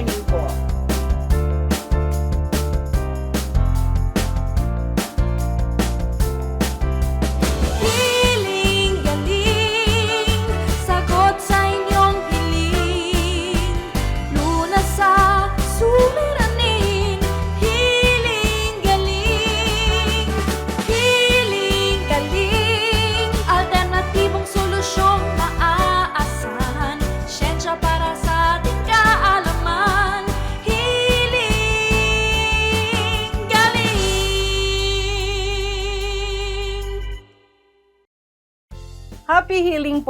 morning po. Hiling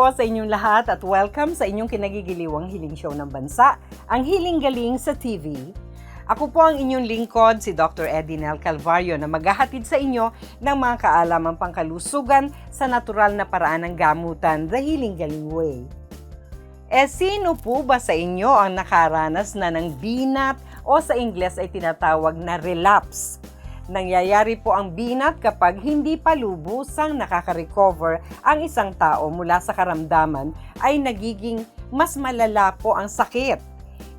po sa inyong lahat at welcome sa inyong kinagigiliwang healing show ng bansa, ang Healing Galing sa TV. Ako po ang inyong lingkod, si Dr. Edinel Calvario na maghahatid sa inyo ng mga kaalamang pangkalusugan sa natural na paraan ng gamutan, the Healing Galing Way. Eh sino po ba sa inyo ang nakaranas na ng binat o sa Ingles ay tinatawag na relapse? Nangyayari po ang binat kapag hindi pa lubusang nakaka-recover ang isang tao mula sa karamdaman ay nagiging mas malala po ang sakit.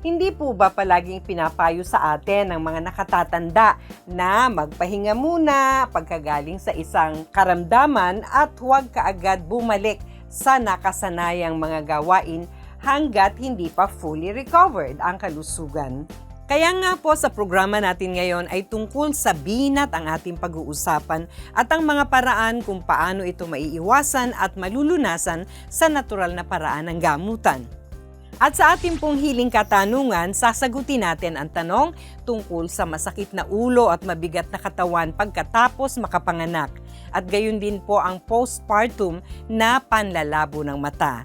Hindi po ba palaging pinapayo sa atin ng mga nakatatanda na magpahinga muna pagkagaling sa isang karamdaman at huwag kaagad bumalik sa nakasanayang mga gawain hanggat hindi pa fully recovered ang kalusugan. Kaya nga po sa programa natin ngayon ay tungkol sa binat ang ating pag-uusapan at ang mga paraan kung paano ito maiiwasan at malulunasan sa natural na paraan ng gamutan. At sa ating pong hiling katanungan, sasagutin natin ang tanong tungkol sa masakit na ulo at mabigat na katawan pagkatapos makapanganak at gayon din po ang postpartum na panlalabo ng mata.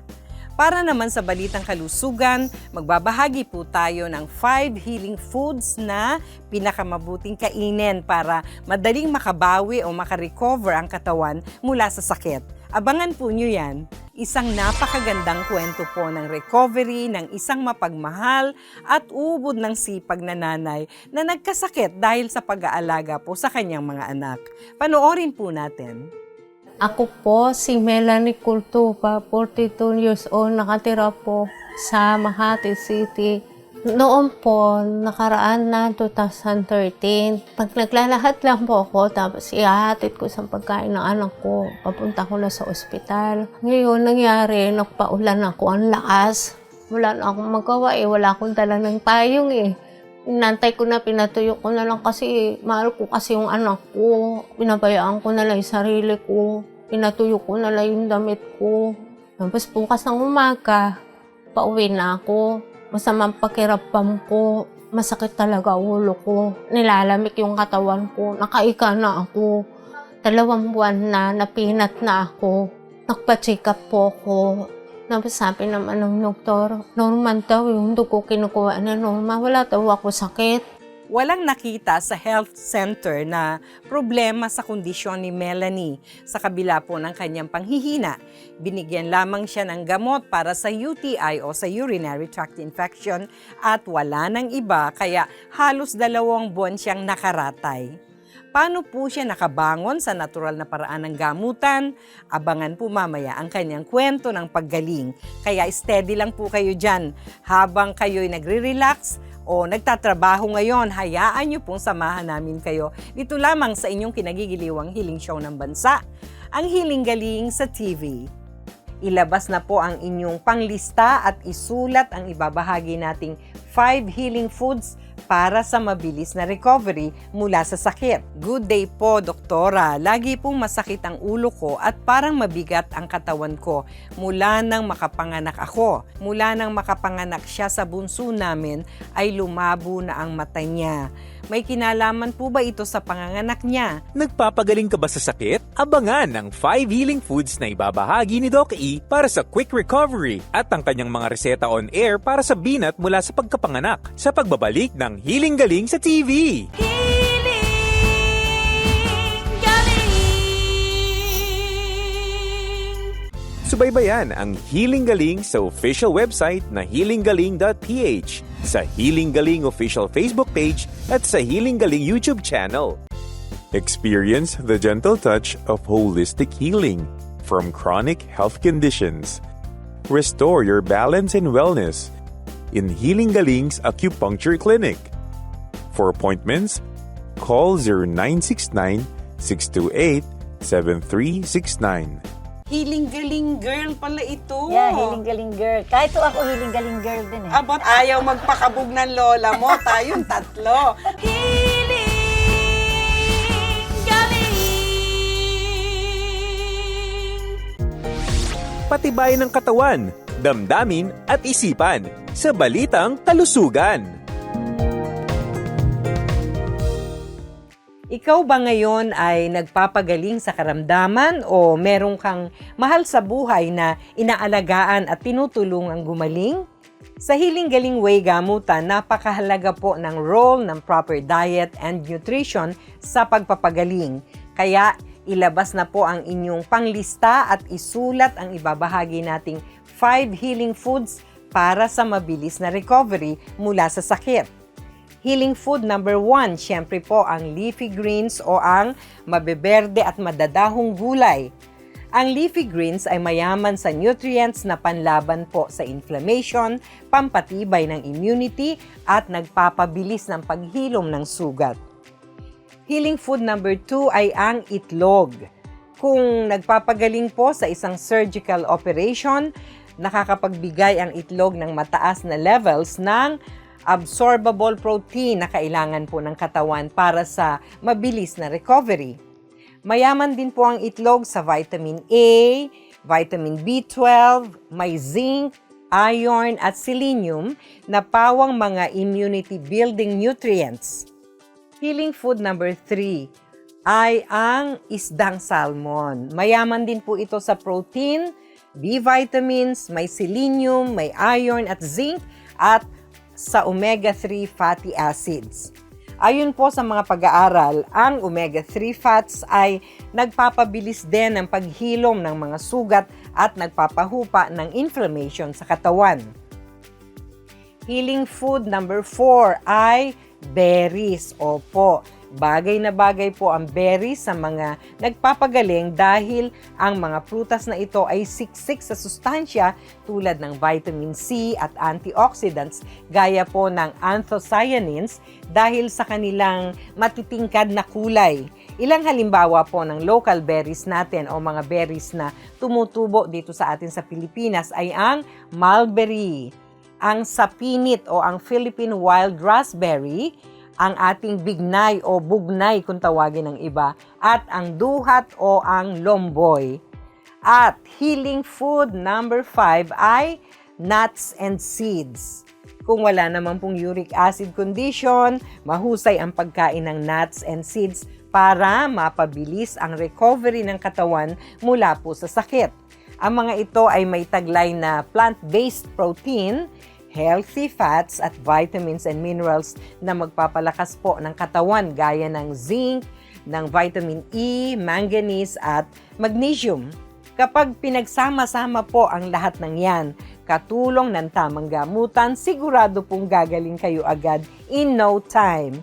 Para naman sa balitang kalusugan, magbabahagi po tayo ng 5 healing foods na pinakamabuting kainin para madaling makabawi o makarecover ang katawan mula sa sakit. Abangan po nyo yan. Isang napakagandang kwento po ng recovery ng isang mapagmahal at ubod ng sipag na nanay na nagkasakit dahil sa pag-aalaga po sa kanyang mga anak. Panoorin po natin. Ako po si Melanie Cultupa, 42 years old, nakatira po sa Makati City. Noon po, nakaraan na 2013, pag naglalahat lang po ako, tapos ihahatid ko sa pagkain ng anak ko, papunta ko na sa ospital. Ngayon, nangyari, nagpaulan ako, ang lakas. Wala na akong magawa eh, wala akong dala ng payong eh. Inantay ko na, pinatuyo ko na lang kasi mahal ko kasi yung anak ko. Pinabayaan ko na lang yung sarili ko. Pinatuyo ko na lang yung damit ko. Tapos bukas ng umaga, pauwi na ako. Masamang pakiramdam ko. Masakit talaga ulo ko. Nilalamig yung katawan ko. Nakaika na ako. Dalawang buwan na, napinat na ako. Nagpa-check up po ako. Tapos sabi naman ng doktor, normal daw yung dugo kinukuha na normal. Wala daw ako sakit. walang nakita sa health center na problema sa kondisyon ni Melanie sa kabila po ng kanyang panghihina. Binigyan lamang siya ng gamot para sa UTI o sa urinary tract infection at wala nang iba kaya halos dalawang buwan siyang nakaratay. Paano po siya nakabangon sa natural na paraan ng gamutan? Abangan po mamaya ang kanyang kwento ng paggaling. Kaya steady lang po kayo dyan. Habang kayo'y nagre-relax, o nagtatrabaho ngayon, hayaan niyo pong samahan namin kayo dito lamang sa inyong kinagigiliwang healing show ng bansa, ang Hiling Galing sa TV. Ilabas na po ang inyong panglista at isulat ang ibabahagi nating 5 healing foods para sa mabilis na recovery mula sa sakit. Good day po, doktora. Lagi pong masakit ang ulo ko at parang mabigat ang katawan ko mula nang makapanganak ako. Mula nang makapanganak siya sa bunso namin ay lumabo na ang mata niya. May kinalaman po ba ito sa panganganak niya? Nagpapagaling ka ba sa sakit? Abangan ang 5 healing foods na ibabahagi ni Doc E para sa quick recovery at ang kanyang mga reseta on air para sa binat mula sa pagkapanganak sa pagbabalik ng Healing Galing sa TV. Hiling galing. Subaybayan ang Healing Galing sa official website na healinggaling.ph, sa Healing Galing official Facebook page at sa Healing Galing YouTube channel. Experience the gentle touch of holistic healing from chronic health conditions. Restore your balance and wellness. in Healing Galing's Acupuncture Clinic. For appointments, call 0969 628 7369. Healing-galing girl pala ito. Yeah, hiling-galing girl. Kahit po ako hiling-galing girl din eh. Abot ayaw magpakabog ng lola mo, tayong tatlo. Hiling galing Patibay ng katawan, damdamin at isipan sa Balitang Kalusugan. Ikaw ba ngayon ay nagpapagaling sa karamdaman o meron kang mahal sa buhay na inaalagaan at tinutulungang gumaling? Sa Healing Galing Way Gamutan, napakahalaga po ng role ng proper diet and nutrition sa pagpapagaling. Kaya ilabas na po ang inyong panglista at isulat ang ibabahagi nating 5 healing foods para sa mabilis na recovery mula sa sakit. Healing food number one, syempre po ang leafy greens o ang mabeberde at madadahong gulay. Ang leafy greens ay mayaman sa nutrients na panlaban po sa inflammation, pampatibay ng immunity at nagpapabilis ng paghilom ng sugat. Healing food number two ay ang itlog. Kung nagpapagaling po sa isang surgical operation, nakakapagbigay ang itlog ng mataas na levels ng absorbable protein na kailangan po ng katawan para sa mabilis na recovery. Mayaman din po ang itlog sa vitamin A, vitamin B12, may zinc, iron at selenium na pawang mga immunity building nutrients. Healing food number 3 ay ang isdang salmon. Mayaman din po ito sa protein, B vitamins, may selenium, may iron at zinc at sa omega-3 fatty acids. Ayon po sa mga pag-aaral, ang omega-3 fats ay nagpapabilis din ng paghilom ng mga sugat at nagpapahupa ng inflammation sa katawan. Healing food number 4 ay berries. Opo, bagay na bagay po ang berries sa mga nagpapagaling dahil ang mga prutas na ito ay siksik sa sustansya tulad ng vitamin C at antioxidants gaya po ng anthocyanins dahil sa kanilang matitingkad na kulay. Ilang halimbawa po ng local berries natin o mga berries na tumutubo dito sa atin sa Pilipinas ay ang mulberry, ang sapinit o ang Philippine wild raspberry, ang ating bignay o bugnay kung tawagin ng iba, at ang duhat o ang lomboy. At healing food number 5 ay nuts and seeds. Kung wala naman pong uric acid condition, mahusay ang pagkain ng nuts and seeds para mapabilis ang recovery ng katawan mula po sa sakit. Ang mga ito ay may taglay na plant-based protein, healthy fats at vitamins and minerals na magpapalakas po ng katawan gaya ng zinc, ng vitamin E, manganese at magnesium. Kapag pinagsama-sama po ang lahat ng yan, katulong ng tamang gamutan, sigurado pong gagaling kayo agad in no time.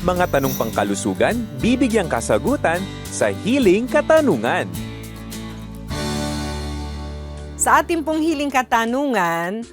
Mga tanong pangkalusugan, bibigyang kasagutan sa Healing Katanungan. Sa ating pong hiling katanungan,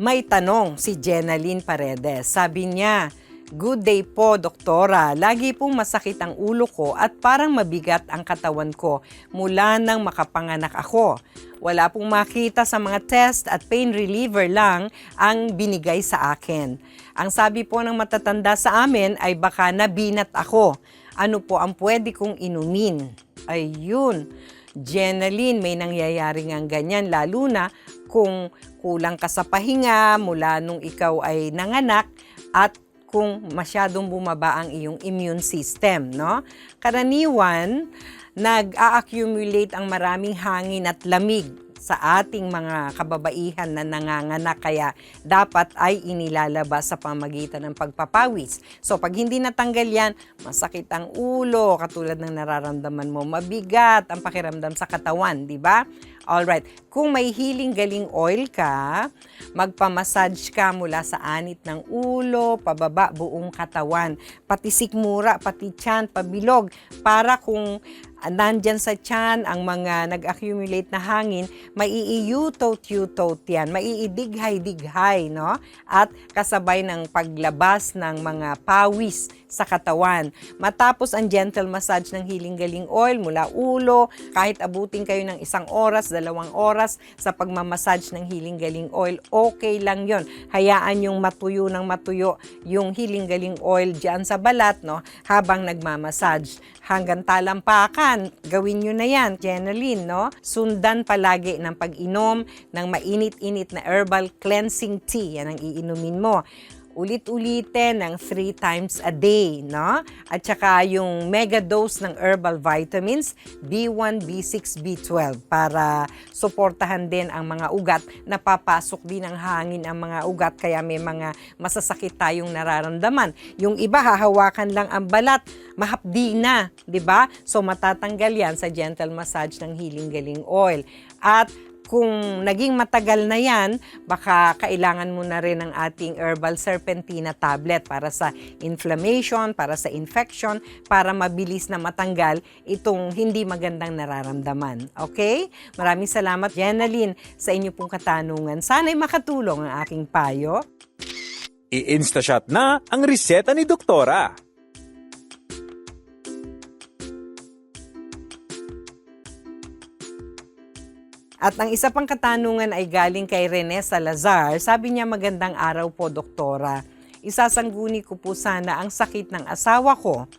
may tanong si Jenaline Paredes. Sabi niya, Good day po, doktora. Lagi pong masakit ang ulo ko at parang mabigat ang katawan ko mula nang makapanganak ako. Wala pong makita sa mga test at pain reliever lang ang binigay sa akin. Ang sabi po ng matatanda sa amin ay baka nabinat ako. Ano po ang pwede kong inumin? Ayun. Jenaline, may nangyayari ng ganyan lalo na kung kulang ka sa pahinga mula nung ikaw ay nanganak at kung masyadong bumaba ang iyong immune system, no? Karaniwan, nag-a-accumulate ang maraming hangin at lamig sa ating mga kababaihan na nanganganak. Kaya dapat ay inilalabas sa pamagitan ng pagpapawis. So pag hindi natanggal yan, masakit ang ulo, katulad ng nararamdaman mo, mabigat ang pakiramdam sa katawan, di ba? Alright, kung may healing galing oil ka, magpamassage ka mula sa anit ng ulo, pababa buong katawan, pati sikmura, pati tiyan, pabilog, para kung nandyan sa tiyan ang mga nag-accumulate na hangin, maiiyutot-yutot yan, maiidighay-dighay, no? At kasabay ng paglabas ng mga pawis sa katawan. Matapos ang gentle massage ng Healing Galing Oil mula ulo, kahit abutin kayo ng isang oras, dalawang oras sa pagmamassage ng Healing Galing Oil, okay lang yon. Hayaan yung matuyo ng matuyo yung Healing Galing Oil dyan sa balat, no? Habang nagmamassage. Hanggang talampakan, gawin nyo na yan, Jenaline, no? Sundan palagi ng pag-inom ng mainit-init na herbal cleansing tea. Yan ang iinumin mo ulit-ulitin ng three times a day, no? At saka yung mega dose ng herbal vitamins, B1, B6, B12 para suportahan din ang mga ugat. Napapasok din ng hangin ang mga ugat kaya may mga masasakit tayong nararamdaman. Yung iba hahawakan lang ang balat, mahapdi na, 'di ba? So matatanggal 'yan sa gentle massage ng Healing Galing Oil. At kung naging matagal na yan, baka kailangan mo na rin ng ating herbal serpentina tablet para sa inflammation, para sa infection, para mabilis na matanggal itong hindi magandang nararamdaman. Okay? Maraming salamat, Jenaline, sa inyo pong katanungan. Sana'y makatulong ang aking payo. I-instashot na ang reseta ni Doktora. At ang isa pang katanungan ay galing kay Rene Salazar. Sabi niya, magandang araw po, doktora. Isasangguni ko po sana ang sakit ng asawa ko.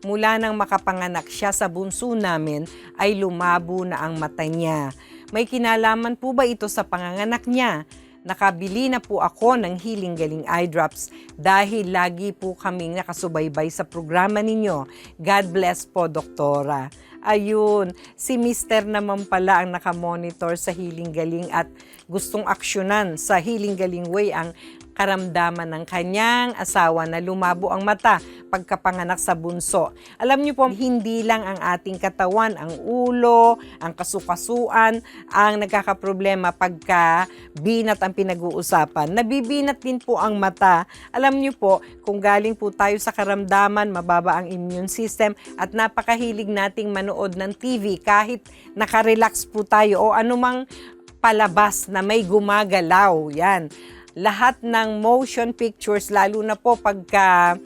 Mula nang makapanganak siya sa bunso namin, ay lumabo na ang mata niya. May kinalaman po ba ito sa panganganak niya? Nakabili na po ako ng Healing Galing Eye Drops dahil lagi po kaming nakasubaybay sa programa ninyo. God bless po, Doktora. Ayun, si Mister naman pala ang nakamonitor sa Healing Galing at gustong aksyonan sa Healing Galing Way ang karamdaman ng kanyang asawa na lumabo ang mata pagkapanganak sa bunso. Alam niyo po, hindi lang ang ating katawan, ang ulo, ang kasukasuan, ang nagkakaproblema pagka binat ang pinag-uusapan. Nabibinat din po ang mata. Alam niyo po, kung galing po tayo sa karamdaman, mababa ang immune system at napakahilig nating manood ng TV kahit nakarelax po tayo o anumang palabas na may gumagalaw. Yan lahat ng motion pictures, lalo na po pagka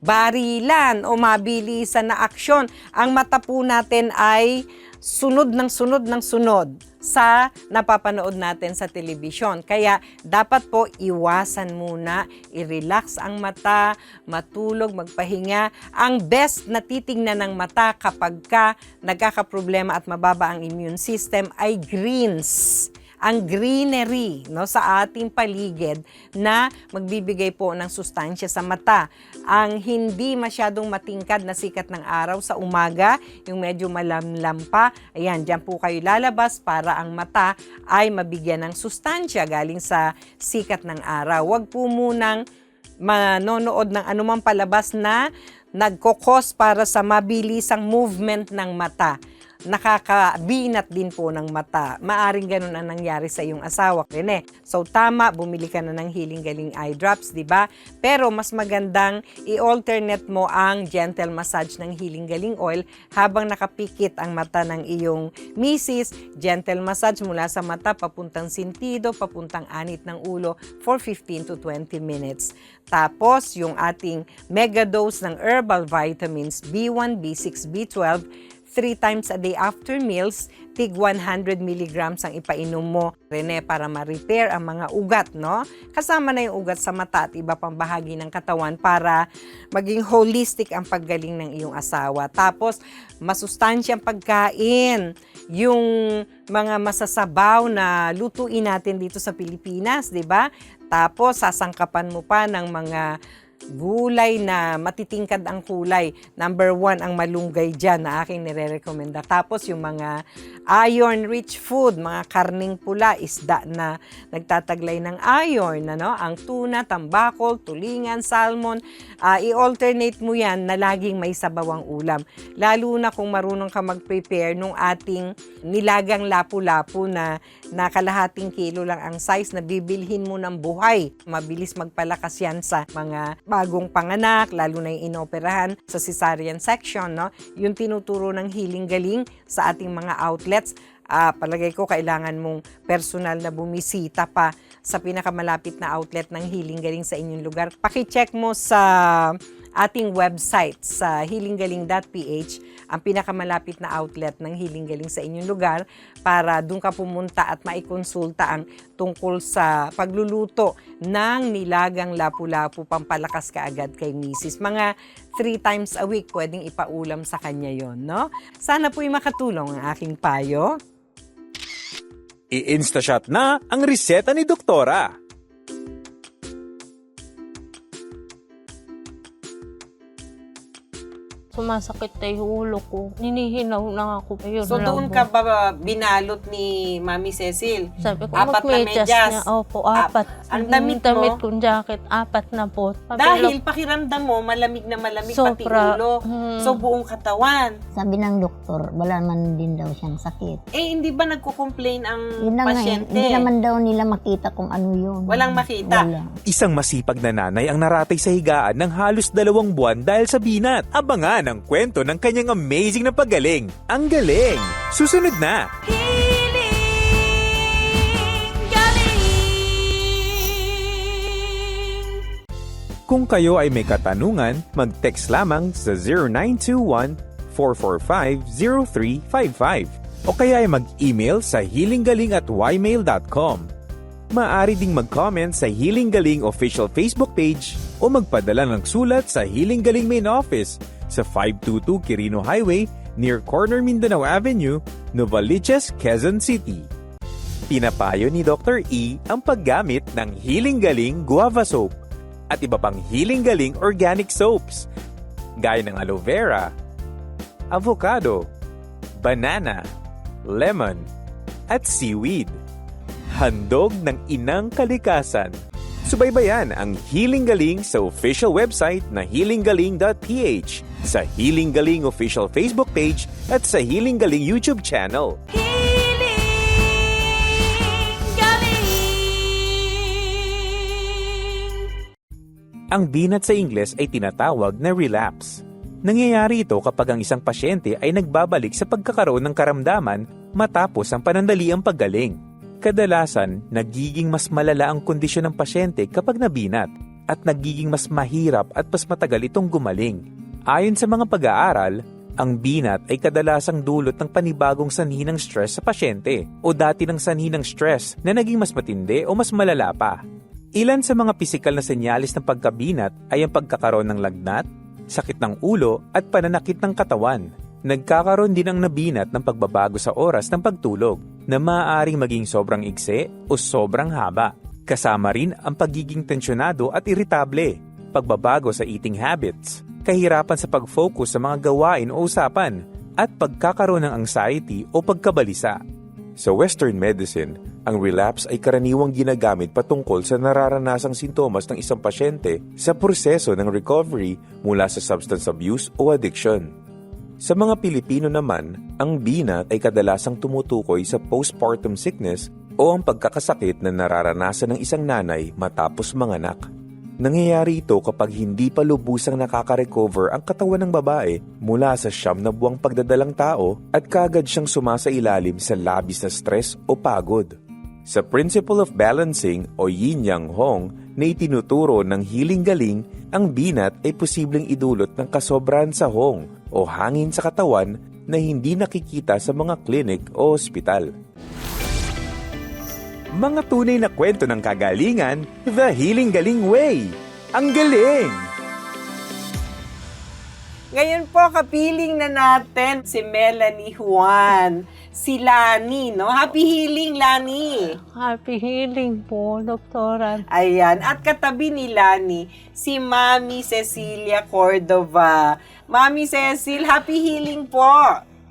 barilan o mabilisan na aksyon, ang mata po natin ay sunod ng sunod ng sunod sa napapanood natin sa telebisyon. Kaya dapat po iwasan muna, i-relax ang mata, matulog, magpahinga. Ang best na titingnan ng mata kapag ka nagkakaproblema at mababa ang immune system ay greens ang greenery no sa ating paligid na magbibigay po ng sustansya sa mata. Ang hindi masyadong matingkad na sikat ng araw sa umaga, yung medyo malamlam pa, ayan, diyan po kayo lalabas para ang mata ay mabigyan ng sustansya galing sa sikat ng araw. Huwag po munang manonood ng anumang palabas na nagkokos para sa mabilisang movement ng mata nakakabinat din po ng mata. Maaring ganun ang nangyari sa iyong asawa, Rene. So tama, bumili ka na ng Healing Galing Eye Drops, di ba? Pero mas magandang i-alternate mo ang gentle massage ng Healing Galing Oil habang nakapikit ang mata ng iyong misis. Gentle massage mula sa mata papuntang sintido, papuntang anit ng ulo for 15 to 20 minutes. Tapos, yung ating mega dose ng herbal vitamins B1, B6, B12, three times a day after meals, tig 100 milligrams ang ipainom mo, Rene, para ma-repair ang mga ugat, no? Kasama na yung ugat sa mata at iba pang bahagi ng katawan para maging holistic ang paggaling ng iyong asawa. Tapos, masustansyang pagkain, yung mga masasabaw na lutuin natin dito sa Pilipinas, di ba? Tapos, sasangkapan mo pa ng mga gulay na matitingkad ang kulay. Number one, ang malunggay dyan na aking nire-recommenda. Tapos yung mga iron-rich food, mga karning pula, isda na nagtataglay ng iron, ano? ang tuna, tambakol, tulingan, salmon, ah, i-alternate mo yan na laging may sabawang ulam. Lalo na kung marunong ka mag-prepare nung ating nilagang lapu-lapu na, na kalahating kilo lang ang size na bibilhin mo ng buhay. Mabilis magpalakas yan sa mga bagong panganak, lalo na yung inoperahan sa cesarean section. No? Yung tinuturo ng healing galing sa ating mga outlets, ah, palagay ko kailangan mong personal na bumisita pa sa pinakamalapit na outlet ng Healing Galing sa inyong lugar. Paki-check mo sa ating website sa healinggaling.ph ang pinakamalapit na outlet ng Healing Galing sa inyong lugar para doon ka pumunta at maikonsulta ang tungkol sa pagluluto ng nilagang lapu-lapu pampalakas ka agad kay Mrs. Mga three times a week pwedeng ipaulam sa kanya yon, no? Sana po'y makatulong ang aking payo. I-instashot na ang reseta ni Doktora. Sumasakit na yung ulo ko. Ninihinaw na ako. Ayun, So lang doon ka ba binalot ni Mami Cecil? Sabi ko, Apat na medyas. niya. Opo, apat. ang damit Yung damit mo? kong jacket, apat na po. Sabi Dahil lang, pakiramdam mo, malamig na malamig pati Sobra. ulo. Hmm. So buong katawan. Sabi ng doktor, wala man din daw siyang sakit. Eh, hindi ba nagko-complain ang Yun na nga, eh, pasyente? hindi naman daw nila makita kung ano yun. Walang makita? Wala. Isang masipag na nanay ang naratay sa higaan ng halos dalawang buwan dahil sa binat. Abangan ang kwento ng kanyang amazing na paggaling. Ang galing! Susunod na! Kung kayo ay may katanungan, mag-text lamang sa 0921-445-0355 o kaya ay mag-email sa healinggaling at ymail.com. Maaari ding mag-comment sa Healing Galing official Facebook page o magpadala ng sulat sa Healing Galing Main Office sa 522 Quirino Highway near Corner Mindanao Avenue, Novaliches, Quezon City. Pinapayo ni Dr. E ang paggamit ng Healing Galing Guava Soap at iba pang Healing Galing Organic Soaps gaya ng aloe vera, avocado, banana, lemon, at seaweed. Handog ng inang kalikasan. Subaybayan ang Healing Galing sa official website na healinggaling.ph, sa Healing Galing official Facebook page at sa Healing Galing YouTube channel. Ang binat sa Ingles ay tinatawag na relapse. Nangyayari ito kapag ang isang pasyente ay nagbabalik sa pagkakaroon ng karamdaman matapos ang panandaliang paggaling. Kadalasan, nagiging mas malala ang kondisyon ng pasyente kapag nabinat at nagiging mas mahirap at mas matagal itong gumaling. Ayon sa mga pag-aaral, ang binat ay kadalasang dulot ng panibagong sanhi ng stress sa pasyente o dati ng sanhi ng stress na naging mas matindi o mas malala pa. Ilan sa mga pisikal na senyales ng pagkabinat ay ang pagkakaroon ng lagnat, sakit ng ulo at pananakit ng katawan. Nagkakaroon din ang nabinat ng pagbabago sa oras ng pagtulog na maaaring maging sobrang ikse o sobrang haba. Kasama rin ang pagiging tensyonado at iritable, pagbabago sa eating habits, kahirapan sa pag-focus sa mga gawain o usapan, at pagkakaroon ng anxiety o pagkabalisa. Sa Western medicine, ang relapse ay karaniwang ginagamit patungkol sa nararanasang sintomas ng isang pasyente sa proseso ng recovery mula sa substance abuse o addiction. Sa mga Pilipino naman, ang binat ay kadalasang tumutukoy sa postpartum sickness o ang pagkakasakit na nararanasan ng isang nanay matapos manganak. Nangyayari ito kapag hindi pa lubusang nakaka-recover ang katawan ng babae mula sa siyam na buwang pagdadalang tao at kagad siyang sumasailalim sa labis na stress o pagod. Sa Principle of Balancing o Yin Yang Hong na itinuturo ng Healing Galing, ang binat ay posibleng idulot ng kasobrahan sa hong o hangin sa katawan na hindi nakikita sa mga klinik o ospital. Mga tunay na kwento ng kagalingan, The Healing Galing Way. Ang galing! Ngayon po, kapiling na natin si Melanie Juan, si Lani, no? Happy healing, Lani! happy healing po, doktora. Ayan. At katabi ni Lani, si Mami Cecilia Cordova. Mami Cecil, happy healing po!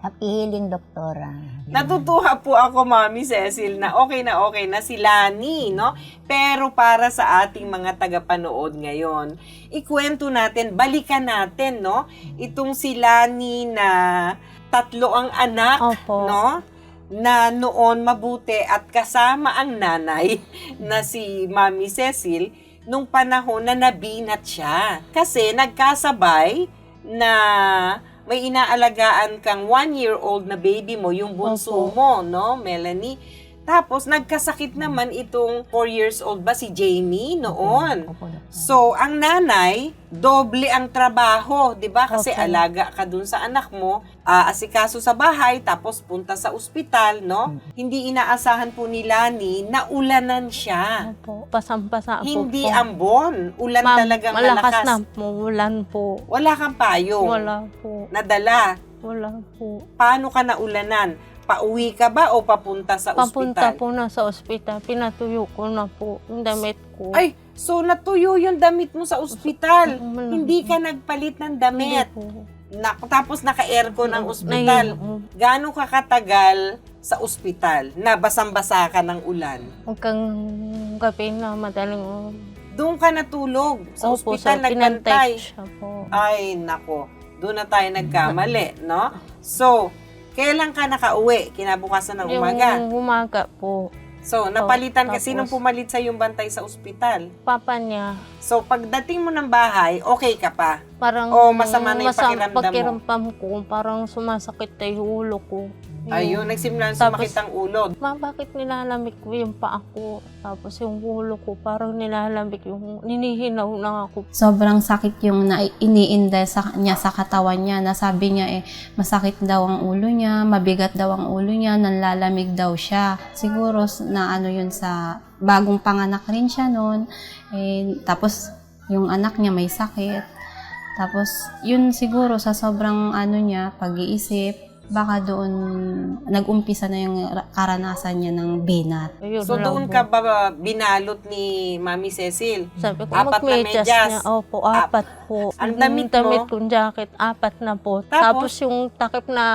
Happy healing, doktora. Natutuwa po ako, Mami Cecil, na okay na okay na si Lani, no? Pero para sa ating mga tagapanood ngayon, ikwento natin, balikan natin, no? Itong si Lani na tatlo ang anak, Opo. no? Na noon mabuti at kasama ang nanay na si Mami Cecil nung panahon na nabinat siya. Kasi nagkasabay na may inaalagaan kang one-year-old na baby mo, yung bunso Opo. mo, no, Melanie? Tapos, nagkasakit naman itong 4 years old ba si Jamie noon. So, ang nanay, doble ang trabaho, 'di ba? Kasi Opo. alaga ka dun sa anak mo, ah, asikaso sa bahay, tapos punta sa ospital, no? Hindi inaasahan po ni Lani na ulanan siya. Opo. Pasang-pasa po Hindi po. ambon, ulan Ma'am, talagang malakas malakas. na po. Ulan po. Wala kang payong. Wala po. Nadala. Wala po. Paano ka naulanan? Pauwi ka ba o papunta sa Papunta ospital? po na sa ospital. Pinatuyo ko na po yung damit ko. Ay, so natuyo yung damit mo sa ospital. Wala. Hindi ka nagpalit ng Hindi damit. po. Na, tapos naka-aircon ang ospital. Nahihilo. Gaano ka katagal sa ospital na basang-basa ka ng ulan? Hanggang gabi na madaling Doon ka natulog. Sa Opo, ospital pinantay siya po. Ay, nako. Doon na tayo nagkamali, no? So, kailan ka nakauwi? Kinabukasan ng umaga. Yung umaga po, So, napalitan ka. tapos- Sinong pumalit sa yung bantay sa ospital? papa niya, So, pagdating mo ng bahay, okay ka pa? parang O, masama na yung masam- pakiramdam mo? pakiramdam ko, parang sumasakit na yung ulo ko. Yung- Ayun, nagsimula Tapos- sumakit ang ulo. Ma, bakit nilalamig ko yung paa ko? Tapos yung ulo ko, parang nilalamig yung, ninihinaw na ako. sobrang sakit yung na iniinda sa niya sa katawan niya. Nasabi niya eh masakit daw ang ulo niya, mabigat daw ang ulo niya, nanlalamig daw siya. Siguro s- na ano yun sa bagong panganak rin siya noon. Eh, tapos yung anak niya may sakit. Tapos yun siguro sa sobrang ano niya pag-iisip baka doon nag-umpisa na yung ra- karanasan niya ng binat. Ayun So, doon ka ba binalot ni Mami Cecil? Sabi ko, Apat na medyas. niya. Opo, apat po. Ang damit mo? damit kong jacket, apat na po. Tapos? Tapos, yung takip na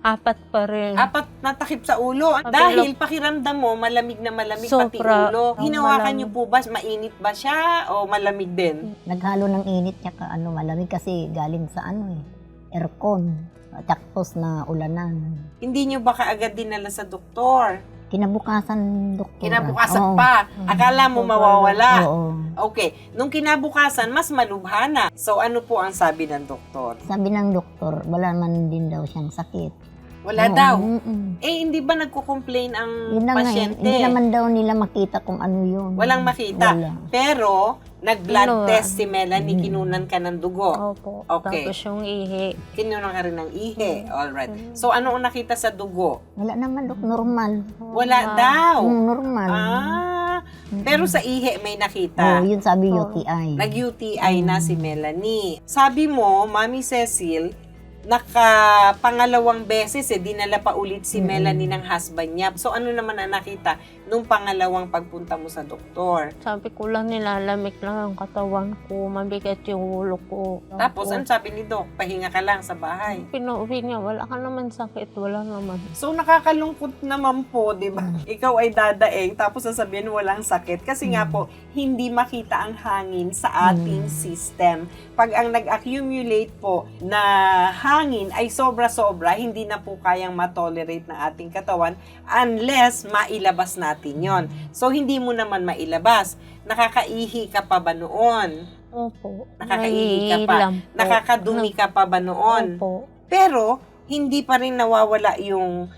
apat pa rin. Apat na takip sa ulo. Mabilog. Dahil pakiramdam mo, malamig na malamig pati Sobra. ulo. Ang Hinawakan malamig. niyo po ba? Mainit ba siya o malamig din? Naghalo ng init niya ka ano, malamig kasi galing sa ano eh, aircon. Tapos na ulanan. Hindi niyo ba kaagad dinala sa doktor? Kinabukasan, doktor. Kinabukasan Oo. pa. Akala mo mawawala. Oo. Okay. Nung kinabukasan, mas malubhana. So, ano po ang sabi ng doktor? Sabi ng doktor, wala man din daw siyang sakit. Wala Oo, daw. mm-mm. Eh, hindi ba nagko-complain ang Yun na nga, eh. pasyente? hindi naman daw nila makita kung ano yun. Walang makita. Wala. Pero, nag-blood Kinuha. test si Melanie, Mm. kinunan ka ng dugo. Opo. Okay. Tapos yung ihi. Kinunan ka rin ng ihe. Mm. Alright. So, ano ang nakita sa dugo? Wala naman, dok. Normal. Wala daw. Mm, normal. Ah, pero sa ihe may Oo, nakita. yun sabi Oo. UTI. Nag-UTI na si Melanie. Sabi mo, Mami Cecil, naka pangalawang beses eh, dinala pa ulit si Mm. Melanie ng husband niya. So ano naman ang nakita nung pangalawang pagpunta mo sa doktor? Sabi ko lang nilalamig lang ang katawan ko, mabigat yung ulo ko. Tapos ano sabi ni Doc? Pahinga ka lang sa bahay. Pinauwi niya, wala ka naman sakit, wala naman. So nakakalungkot naman po, 'di ba? Ikaw ay dadaing tapos sasabihin walang sakit kasi nga po hindi makita ang hangin sa ating system. Pag ang nag-accumulate po na hangin ay sobra-sobra, hindi na po kayang matolerate ng ating katawan unless mailabas natin 'yon. So hindi mo naman mailabas. Nakakaihi ka pa ba noon? Opo. Nakakaihi ka pa. Nakakadumi ka pa ba noon? Opo. Pero hindi pa rin nawawala yung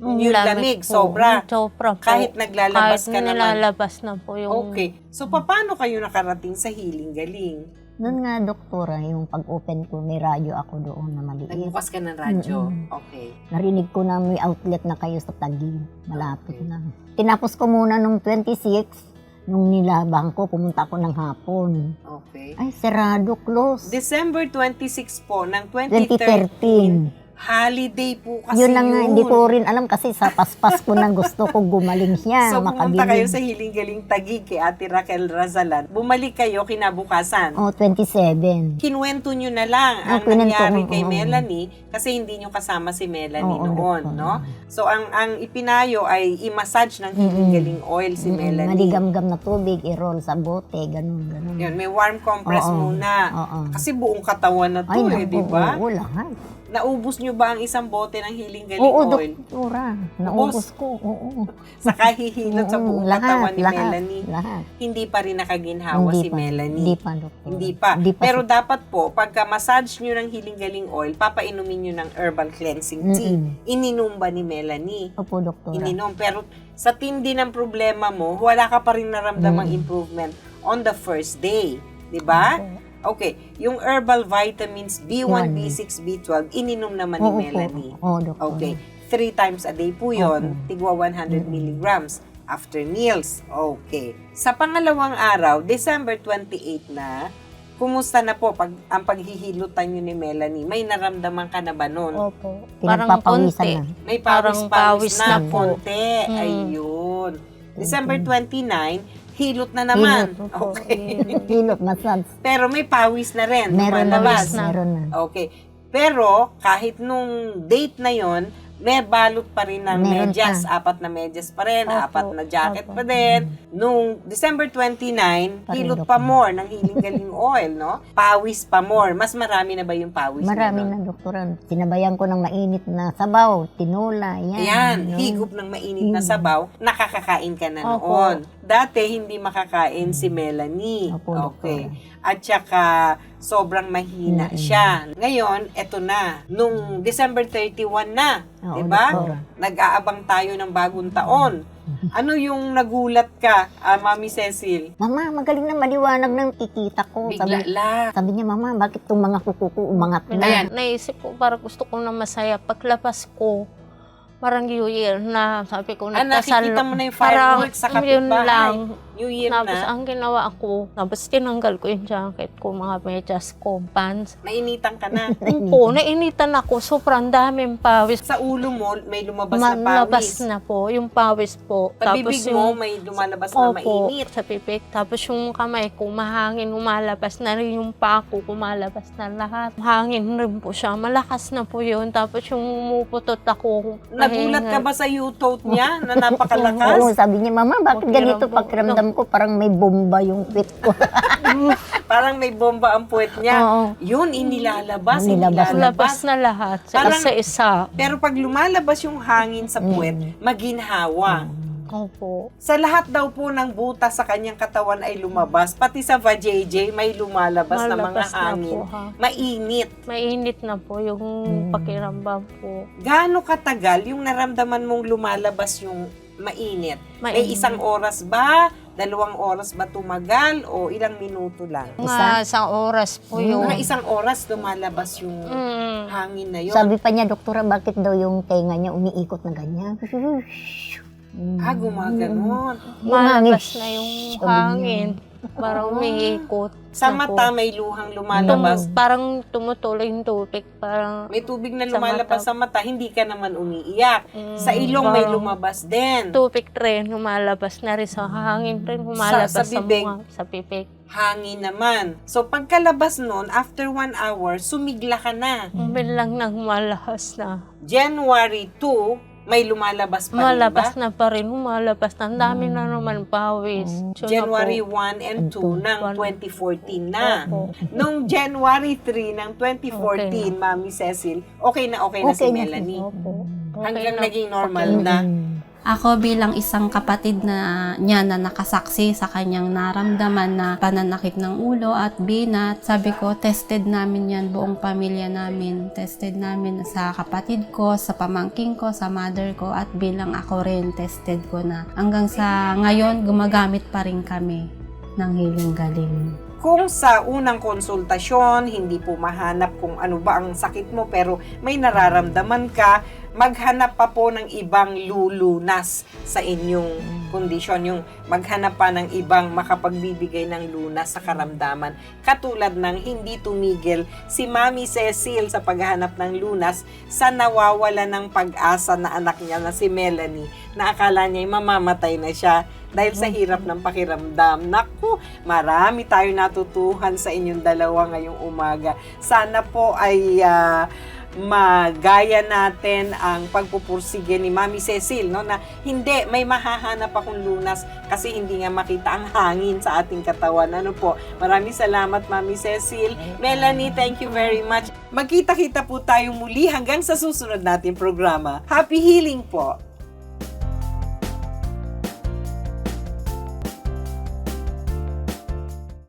yung lamig, po. sobra. Sobra po. Kahit naglalabas Kahit ka naman. nilalabas na po yung... Okay. So, paano kayo nakarating sa healing galing? Noon nga, doktora, yung pag-open ko, may radyo ako doon na maliit. Nagbukas ka ng radyo. Mm-mm. Okay. Narinig ko na may outlet na kayo sa Taguig. Malapit na. Tinapos ko muna nung 26. Nung nilabang ko, pumunta ako ng hapon. Okay. Ay, serado, close. December 26 po ng 2013. 2013. Holiday po kasi Yun lang nga, hindi ko rin alam kasi sa paspas ko na gusto ko gumaling siya, So, pumunta makabiling. kayo sa Hiling Galing Tagig kay Ate Raquel Razalan. Bumalik kayo kinabukasan. Oh, 27. Kinuwento nyo na lang Ah, ang kwento nangyari kay oo. Melanie kasi hindi nyo kasama si Melanie Oo, noon, oo. no? So, ang ang ipinayo ay i-massage ng Hiling Galing oil si Mm, Melanie. Maligam-gam na tubig, i-roll sa bote, ganun, ganun. Yun, may warm compress Oo. muna. Oo. Kasi buong katawan na to Ay, eh, naku, di ba? Oo, lahat. Naubos nyo ba ang isang bote ng Hiling Galing Oo, oil? doktora. Naubos ko, oo. Saka hihilot sa Oo, buong lahat, katawan ni lahat, Melanie. Lahat. Hindi pa rin nakaginhawa Hindi si pa, Melanie. Hindi pa, doktora. Hindi pa. Hindi pa Pero sa- dapat po, pagka massage nyo ng Healing Galing Oil, papainumin nyo ng herbal cleansing tea. Mm-mm. Ininom ba ni Melanie? Opo, doktora. Ininom. Pero sa tindi ng problema mo, wala ka pa rin naramdamang Mm. improvement on the first day. Di ba? Okay. Yung herbal vitamins B1, One. B6, B12, ininom naman Oo ni po. Melanie. Oo, doktora. Okay. Three times a day po yon, tigwa 100 milligrams after meals. Okay. Sa pangalawang araw, December 28 na, kumusta na po pag, ang paghihilutan nyo ni Melanie? May naramdaman ka na ba nun? Opo. Parang Pinagpapawisan konti. na. May Parang pawis-pawis pawis na, na po. konti. Mm. Ayun. December 29, hilot na naman. Hilot, Opo. Okay. Hilot, massage. Pero may pawis na rin. Meron na, meron na. Okay. Pero, kahit nung date na yon may balot pa rin ng Meron medyas. Apat na medyas pa rin, Opo, apat na jacket opo. pa din. Nung December 29, Pa rin, hilot pa more ng Healing Galing Oil, no? Pawis pa more. Mas marami na ba yung pawis Marami na? na, doktora. Sinabayan ko ng mainit na sabaw, tinula, yan. Ayan, Yung- higop ng mainit na sabaw, nakakakain ka na Opo. noon. Dati, hindi makakain si Melanie. Opo, okay. At saka, sobrang mahina Mm-mm. siya. Ngayon, eto na. Nung December 31 na, Oo, di ba? Nag-aabang tayo ng bagong taon. Ano yung nagulat ka, ah, Mami Cecil? Mama, magaling na maliwanag ng kikita ko. Bigla Sabi, la. sabi niya, mama, bakit itong mga kuko ko umangat na? Ayan. Naisip ko, parang gusto ko na masaya. Paglabas ko, parang New Year na, sabi ko, Ah, nakikita mo na yung parang fireworks sa yun kapitbahay. lang. New Year Tapos na. ang ginawa ko, tapos tinanggal ko yung jacket ko, mga medyas ko, pants. Nainitan ka na. Opo, nainitan ako, sobrang daming pawis. Sa ulo mo, may lumabas na Malabas pawis. na po, yung pawis po. Sa bibig mo, may lumalabas na Opo, mainit. sa pipik. Tapos yung kamay ko, mahangin, lumalabas na rin yung paa ko, lumalabas na lahat. Hangin rin po siya, malakas na po yun. Tapos yung umuputot ako. Nagulat ka ba sa U-tote niya na napakalakas? Oo, sabi niya, mama, bakit ganito Pakiramdam- pakiramdam ko? Parang may bomba yung pit ko. Parang may bomba ang puwet niya. Oo. Yun, inilalabas, Nilabas. Labas inilalabas. na lahat. Sa Parang- isa-isa. Pero pag lumalabas yung hangin sa puwet, Mm. maginhawa. Opo. Sa lahat daw po ng butas sa kanyang katawan ay lumabas, pati sa vajayjay may lumalabas na mga Malabas na hangin. po, ha. Mainit. Mainit na po yung Mm. pakiramdam po. Gaano katagal yung naramdaman mong lumalabas yung mainit? May Mainit. isang oras ba? Dalawang oras ba tumagal? O ilang minuto lang? Mga isang oras po yun. Mga isang oras lumalabas yung Mm. hangin na yun. sabi pa niya, doktora, bakit daw yung tenga niya umiikot na ganyan? Mm. Ah, gumaganon. Malabas na yung Sabi niya. hangin. Parang umiikot. Sa na po. mata may luhang Tum- lumalabas. parang tumutuloy yung tubig. Parang May tubig na Sa lumalabas mata. sa mata, hindi ka naman umiiyak. Mm, Sa ilong may parang lumabas din. tubig rin, lumalabas na rin sa hangin rin, lumalabas sa sa, bibig. mga, sa pipik. Hangin naman. So pagkalabas nun, after one hour, sumigla ka na. Umin lang nang malahas na. January 2, may lumalabas pa rin Malabas ba? na pa rin, lumalabas na. Ang dami na naman pawis. Yun na January po. 1 and 2 ng One. 2014 na. Opo. Nung January 3 ng 2014, Okay Mami Cecil, okay na okay, na si. Melanie. Opo. Okay Hanggang na. naging normal Okay na. Ako bilang isang kapatid na niya na nakasaksi sa kanyang naramdaman na pananakit ng ulo at binat, sabi ko, tested namin yan, buong pamilya namin. Tested namin sa kapatid ko, sa pamangking ko, sa mother ko, at bilang ako rin, tested ko na. Hanggang sa ngayon, gumagamit pa rin kami ng Healing Galing. Kung sa unang konsultasyon, hindi po mahanap kung ano ba ang sakit mo pero may nararamdaman ka, maghanap pa po ng ibang lulunas sa inyong kondisyon, yung maghanap pa ng ibang makapagbibigay ng lunas sa karamdaman. Katulad ng hindi tumigil si Mami Cecil sa paghahanap ng lunas sa nawawala ng pag-asa na anak niya na si Melanie na akala niya ay mamamatay na siya dahil sa hirap ng pakiramdam. Naku, marami tayo natutuhan sa inyong dalawa ngayong umaga. Sana po ay ah, magaya natin ang pagpupursige ni Mami Cecil no na hindi may mahahanap akong lunas kasi hindi nga makita ang hangin sa ating katawan. Ano po? Maraming salamat Mami Cecil. Melanie thank you very much. Magkita-kita po tayo muli hanggang sa susunod nating programa. Happy healing po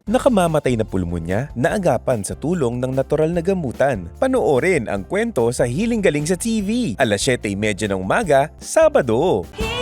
Nakamamatay na pulmonya na agapan sa tulong ng natural na gamutan. Panoorin ang kwento sa Hiling Galing sa TV. Alas 7.30 ng umaga, Sabado. Healing